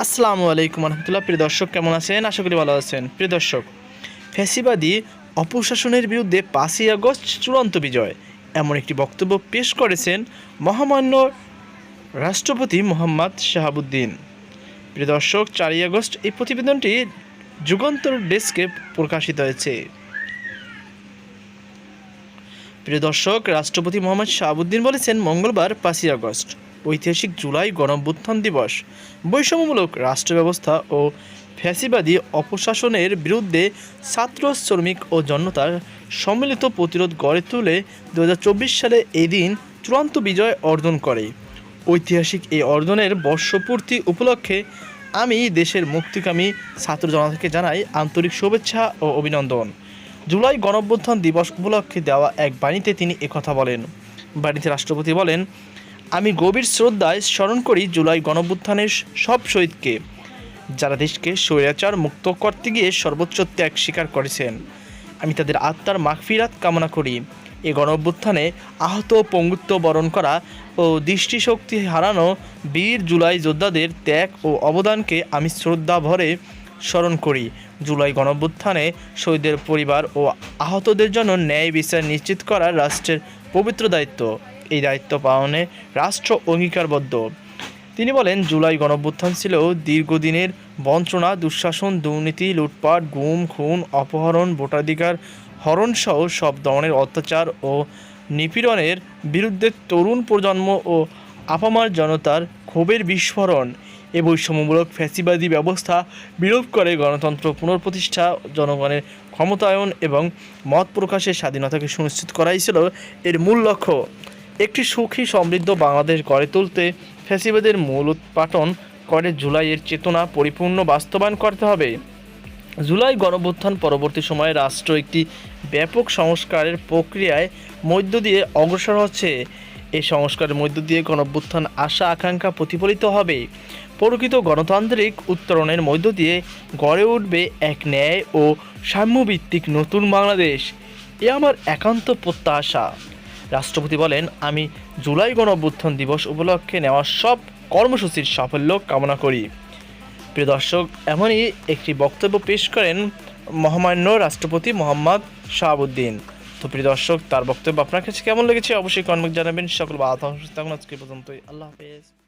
আসসালামু আলাইকুম রহমতুল্লাহ প্রিয় দর্শক, কেমন আছেন? আশা করি ভালো আছেন। প্রিয় দর্শক, ফ্যাসিবাদী অপশাসনের বিরুদ্ধে পাঁচই আগস্ট চূড়ান্ত বিজয়। এমন একটি বক্তব্য পেশ করেছেন মহামান্য রাষ্ট্রপতি মোহাম্মদ শাহাবুদ্দিন। প্রিয় দর্শক, চারই আগস্ট এই প্রতিবেদনটি যুগান্তর ডেস্কে প্রকাশিত হয়েছে। প্রিয় দর্শক, রাষ্ট্রপতি মোহাম্মদ শাহাবুদ্দিন বলেছেন, মঙ্গলবার পাঁচই আগস্ট। ঐতিহাসিক জুলাই গণঅভ্যুত্থান দিবস। বৈষম্যমূলক রাষ্ট্র ব্যবস্থা ও ফ্যাসিবাদী অপশাসনের বিরুদ্ধে ছাত্র শ্রমিক ও জনতার সম্মিলিত প্রতিরোধ গড়ে তুলে দু হাজার চব্বিশ সালে এই দিন চূড়ান্ত বিজয় অর্জন করে। ঐতিহাসিক এই অর্জনের বর্ষপূর্তি উপলক্ষে আমি দেশের মুক্তিকামী ছাত্র জনতাকে জানাই আন্তরিক শুভেচ্ছা ও অভিনন্দন। জুলাই গণঅভ্যুত্থান দিবস উপলক্ষে দেওয়া এক বাণীতে তিনি একথা বলেন। বাণীতে রাষ্ট্রপতি বলেন আমি গভীর শ্রদ্ধায় স্মরণ করি জুলাই গণঅভ্যুত্থানের সব শহীদকে, যারা দেশকে স্বৈরাচার মুক্ত করতে গিয়ে সর্বোচ্চ ত্যাগ স্বীকার করেছেন। আমি তাদের আত্মার মাগফিরাত কামনা করি। এ গণঅভ্যুত্থানে আহত পঙ্গুত্ব বরণ করা ও দৃষ্টিশক্তি হারানো বীর জুলাই যোদ্ধাদের ত্যাগ ও অবদানকে আমি শ্রদ্ধা ভরে স্মরণ করি। জুলাই গণঅভ্যুত্থানে শহীদের পরিবার ও আহতদের জন্য ন্যায় বিচার নিশ্চিত করা রাষ্ট্রের পবিত্র দায়িত্ব। এই দায়িত্ব পালনে রাষ্ট্র অঙ্গীকারবদ্ধ। তিনি বলেন, জুলাই গণঅভ্যুত্থান ছিল দীর্ঘদিনের বঞ্চনা, দুঃশাসন, দুর্নীতি, লুটপাট, গুম, খুন, অপহরণ, ভোটাধিকার, হরণসহ সব ধরনের অত্যাচার ও নিপীড়নের বিরুদ্ধে তরুণ প্রজন্ম ও আপামার জনতার ক্ষোভের বিস্ফোরণ। এ বৈষম্যমূলক ফ্যাসিবাদী ব্যবস্থা বিলোপ করে গণতন্ত্র পুনঃপ্রতিষ্ঠা, জনগণের ক্ষমতায়ন এবং মত প্রকাশের স্বাধীনতাকে সুনিশ্চিত করাই ছিল এর মূল লক্ষ্য। একটি সুখী সমৃদ্ধ বাংলাদেশ গড়ে তুলতে ফ্যাসিবাদের মূল উৎপাটন করে জুলাইয়ের চেতনা পরিপূর্ণ বাস্তবায়ন করতে হবে। জুলাই গণঅভ্যুত্থান পরবর্তী সময়ে রাষ্ট্র একটি ব্যাপক সংস্কারের প্রক্রিয়ায় মধ্য দিয়ে অগ্রসর হচ্ছে। এই সংস্কারের মধ্য দিয়ে গণঅভ্যুত্থান আশা, আকাঙ্ক্ষা প্রতিফলিত হবে। প্রকৃত গণতান্ত্রিক উত্তরণের মধ্য দিয়ে গড়ে উঠবে এক ন্যায় ও সাম্যভিত্তিক নতুন বাংলাদেশ। এ আমার একান্ত প্রত্যাশা। রাষ্ট্রপতি বলেন, আমি জুলাই গণঅভ্যুত্থান দিবস উপলক্ষে নেওয়া সব কর্মসূচির সাফল্য কামনা করি। প্রিয় দর্শক, এমনই একটি বক্তব্য পেশ করেন মহামান্য রাষ্ট্রপতি মোহাম্মদ শাহাবুদ্দিন। তো প্রিয় দর্শক, তার বক্তব্য আপনার কাছে কেমন লেগেছে? অবশ্যই কনমেন্ট জানাবেন। সকল বাধা আজকে পর্যন্তই। আল্লাহ হাফেজ।